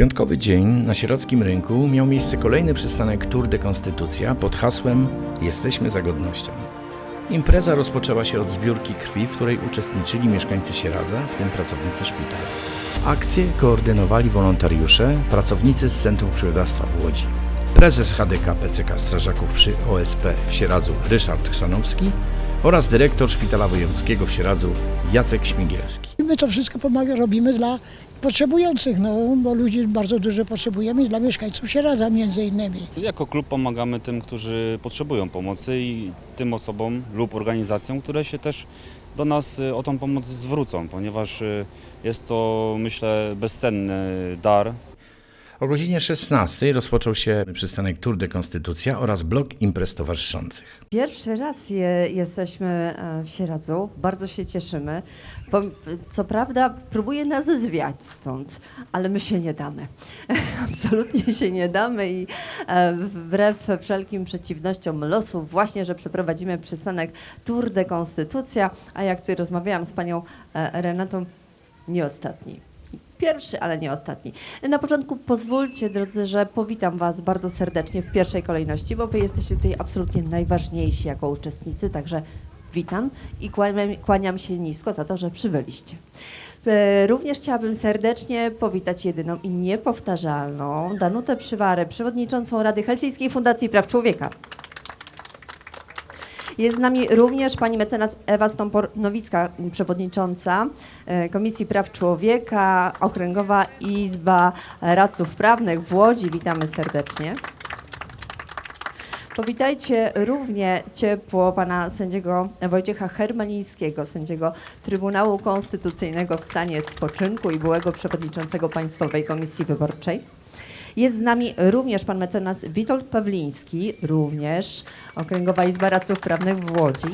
piątkowy dzień na sierockim rynku miał miejsce kolejny przystanek Tour de Konstytucja pod hasłem Jesteśmy za godnością. Impreza rozpoczęła się od zbiórki krwi, w której uczestniczyli mieszkańcy Sieradza, w tym pracownicy szpitala. Akcję koordynowali wolontariusze, pracownicy z Centrum Krwiodawstwa w Łodzi. Prezes HDK PCK Strażaków przy OSP w Sieradzu Ryszard Chrzanowski oraz dyrektor Szpitala Wojewódzkiego w Sieradzu Jacek Śmigielski. My to wszystko pomaga, robimy dla potrzebujących, no, bo ludzi bardzo dużo potrzebujemy i dla mieszkańców Sieradza między innymi. Jako klub pomagamy tym, którzy potrzebują pomocy i tym osobom lub organizacjom, które się też do nas y, o tą pomoc zwrócą, ponieważ y, jest to, myślę, bezcenny dar. O godzinie 16 rozpoczął się przystanek Tour de Konstytucja oraz blok imprez towarzyszących. Pierwszy raz je, jesteśmy e, w Sieradzu, bardzo się cieszymy. Co prawda próbuje nas zwiać stąd, ale my się nie damy. Absolutnie się nie damy i e, wbrew wszelkim przeciwnościom losu właśnie, że przeprowadzimy przystanek Tour de Konstytucja, a jak tutaj rozmawiałam z panią e, Renatą, nie ostatni. Pierwszy, ale nie ostatni. Na początku pozwólcie, drodzy, że powitam Was bardzo serdecznie w pierwszej kolejności, bo Wy jesteście tutaj absolutnie najważniejsi jako uczestnicy, także witam i kłaniam, kłaniam się nisko za to, że przybyliście. E, Również chciałabym serdecznie powitać jedyną i niepowtarzalną Danutę Przywarę, przewodniczącą Rady Helsińskiej Fundacji Praw Człowieka. Jest z nami również pani mecenas Ewa Stąpor-Nowicka, przewodnicząca e, Komisji Praw Człowieka, Okręgowa Izba Radców Prawnych w Łodzi. Witamy serdecznie. Powitajcie równie ciepło pana sędziego Wojciecha Hermelińskiego, sędziego Trybunału Konstytucyjnego w stanie spoczynku i byłego przewodniczącego Państwowej Komisji Wyborczej. Jest z nami również pan mecenas Witold Pawliński, również Okręgowa Izba Radców Prawnych w Łodzi.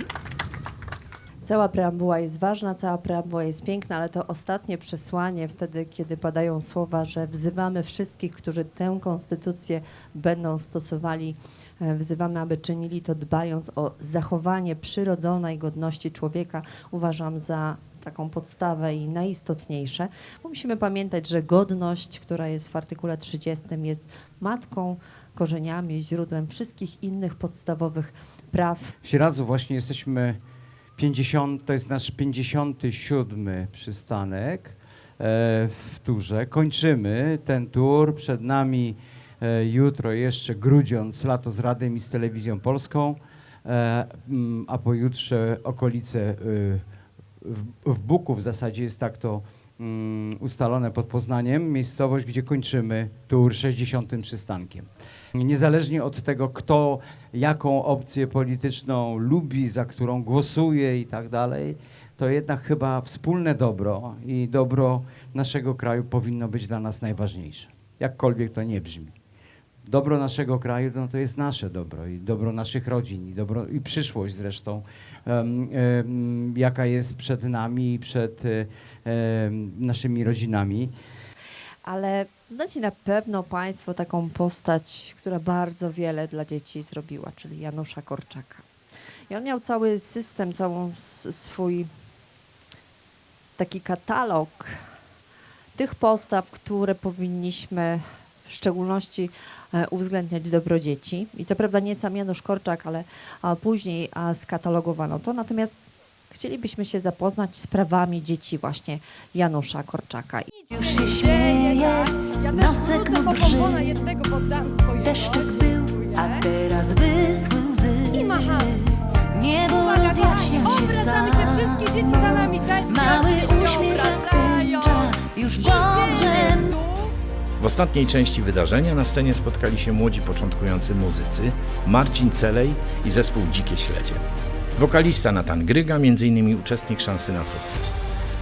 Cała preambuła jest ważna, cała preambuła jest piękna, ale to ostatnie przesłanie, wtedy kiedy padają słowa, że wzywamy wszystkich, którzy tę konstytucję będą stosowali, e, wzywamy, aby czynili to dbając o zachowanie przyrodzonej godności człowieka, uważam za taką podstawę i najistotniejsze, bo musimy pamiętać, że godność, która jest w artykule 30, jest matką, korzeniami, źródłem wszystkich innych podstawowych praw W Sieradzu właśnie jesteśmy 50, to jest nasz 57 przystanek e, w turze. Kończymy ten tur. Przed nami e, jutro jeszcze Grudziądz, lato z Radem i z Telewizją Polską, e, a pojutrze okolice e, w, w Buku w zasadzie jest tak to mm, ustalone pod Poznaniem, miejscowość, gdzie kończymy tur 60. przystankiem. Niezależnie od tego, kto jaką opcję polityczną lubi, za którą głosuje i tak dalej, to jednak chyba wspólne dobro i dobro naszego kraju powinno być dla nas najważniejsze. Jakkolwiek to nie brzmi. Dobro naszego kraju no to jest nasze dobro i dobro naszych rodzin i, dobro, i przyszłość zresztą, em, em, jaka jest przed nami i przed em, naszymi rodzinami. Ale znacie na pewno Państwo taką postać, która bardzo wiele dla dzieci zrobiła, czyli Janusza Korczaka. I on miał cały system, całą s- swój taki katalog tych postaw, które powinniśmy w szczególności e, uwzględniać dobro dzieci. I co prawda nie sam Janusz Korczak, ale później a, skatalogowano to. Natomiast chcielibyśmy się zapoznać z prawami dzieci właśnie Janusza Korczaka. Już się śmieje, nosek mu swojego. Deszczyk był, a teraz wyschły łzy. I machamy. Niebo Uwaga, rozjaśnia się obracamy sam. się, wszystkie dzieci za nami też się Mały uśmiech jak obracają. tęcza, już tu. W ostatniej części wydarzenia na scenie spotkali się młodzi początkujący muzycy Marcin Celej i zespół Dzikie Śledzie. Wokalista Natan Gryga, m.in. uczestnik szansy na sukces.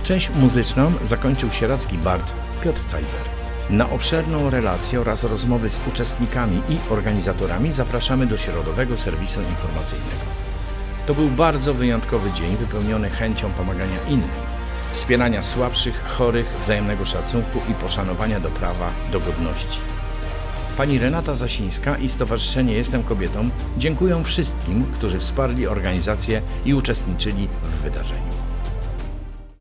Część muzyczną zakończył sieradzki bard Piotr Cajber. Na obszerną relację oraz rozmowy z uczestnikami i organizatorami zapraszamy do Środowego Serwisu Informacyjnego. To był bardzo wyjątkowy dzień wypełniony chęcią pomagania innym, wspierania słabszych, chorych, wzajemnego szacunku i poszanowania do prawa, do godności. Pani Renata Zasińska i Stowarzyszenie Jestem Kobietą dziękują wszystkim, którzy wsparli organizację i uczestniczyli w wydarzeniu.